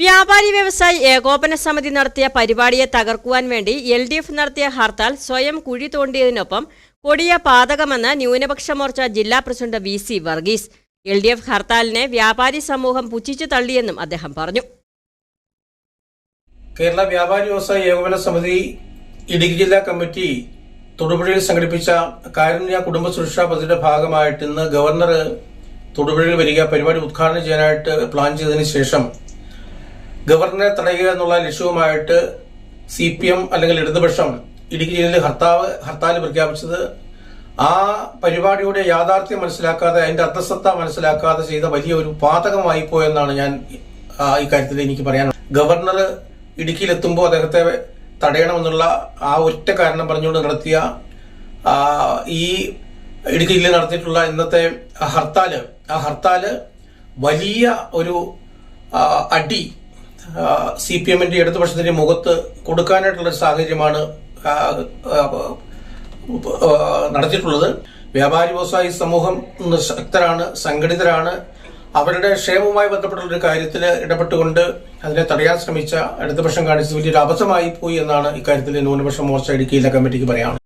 വ്യാപാരി വ്യവസായി ഏകോപന സമിതി നടത്തിയ പരിപാടിയെ തകർക്കുവാൻ വേണ്ടി എൽ ഡി എഫ് നടത്തിയ ഹർത്താൽ സ്വയം കുഴി തോണ്ടിയതിനൊപ്പം കൊടിയ പാതകമെന്ന് ന്യൂനപക്ഷ മോർച്ച ജില്ലാ president V C Varghese. L D F ഹർത്താലിനെ വ്യാപാരി സമൂഹം പുച്ഛിച്ചു തള്ളിയെന്നും അദ്ദേഹം പറഞ്ഞു. കേരള വ്യാപാരി വ്യവസായ ഏകോപന സമിതി ഇടുക്കി ജില്ലാ കമ്മിറ്റി തൊടുപുഴയിൽ സംഘടിപ്പിച്ച കാരുണ്യ കുടുംബ സുരക്ഷാ പദ്ധതിയുടെ ഭാഗമായിട്ട് ഇന്ന് ഗവർണർ തൊടുപുഴയിൽ വരിക പരിപാടി ഉദ്ഘാടനം ചെയ്യാനായിട്ട് പ്ലാൻ ചെയ്തതിനു ശേഷം ഗവർണറെ തടയുക എന്നുള്ള ലക്ഷ്യവുമായിട്ട് സി പി എം അല്ലെങ്കിൽ ഇടതുപക്ഷം ഇടുക്കി ജില്ലയിൽ ഹർത്താവ് ഹർത്താൽ പ്രഖ്യാപിച്ചത് ആ പരിപാടിയുടെ യാഥാർത്ഥ്യം മനസ്സിലാക്കാതെ അതിന്റെ അർത്ഥസത്ത മനസ്സിലാക്കാതെ ചെയ്ത വലിയ ഒരു പാതകമായി പോയെന്നാണ് ഞാൻ ഈ കാര്യത്തിൽ എനിക്ക് പറയാൻ ഗവർണർ ഇടുക്കിയിലെത്തുമ്പോൾ അദ്ദേഹത്തെ തടയണമെന്നുള്ള ആ ഒറ്റ കാരണം പറഞ്ഞുകൊണ്ട് നടത്തിയ ഈ ഇടുക്കി ജില്ലയിൽ നടത്തിയിട്ടുള്ള ഇന്നത്തെ ഹർത്താൽ ആ ഹർത്താൽ വലിയ ഒരു അടി സി പി എമ്മിന്റെ ഇടതുപക്ഷത്തിന്റെ മുഖത്ത് കൊടുക്കാനായിട്ടുള്ള സാഹചര്യമാണ് നടത്തിയിട്ടുള്ളത്. വ്യാപാരി വ്യവസായി സമൂഹം ശക്തരാണ് സംഘടിതരാണ്. അവരുടെ ക്ഷേമവുമായി ബന്ധപ്പെട്ട ഒരു കാര്യത്തിൽ ഇടപെട്ടുകൊണ്ട് അതിനെ തടയാൻ ശ്രമിച്ച ഇടതുപക്ഷം കാണിച്ചത് വലിയൊരു അബദ്ധമായി പോയി എന്നാണ് ഇക്കാര്യത്തിൽ ന്യൂനപക്ഷ മോർച്ച ഇടുക്കിയിലെ കമ്മിറ്റിക്ക് പറയാനുള്ളത്.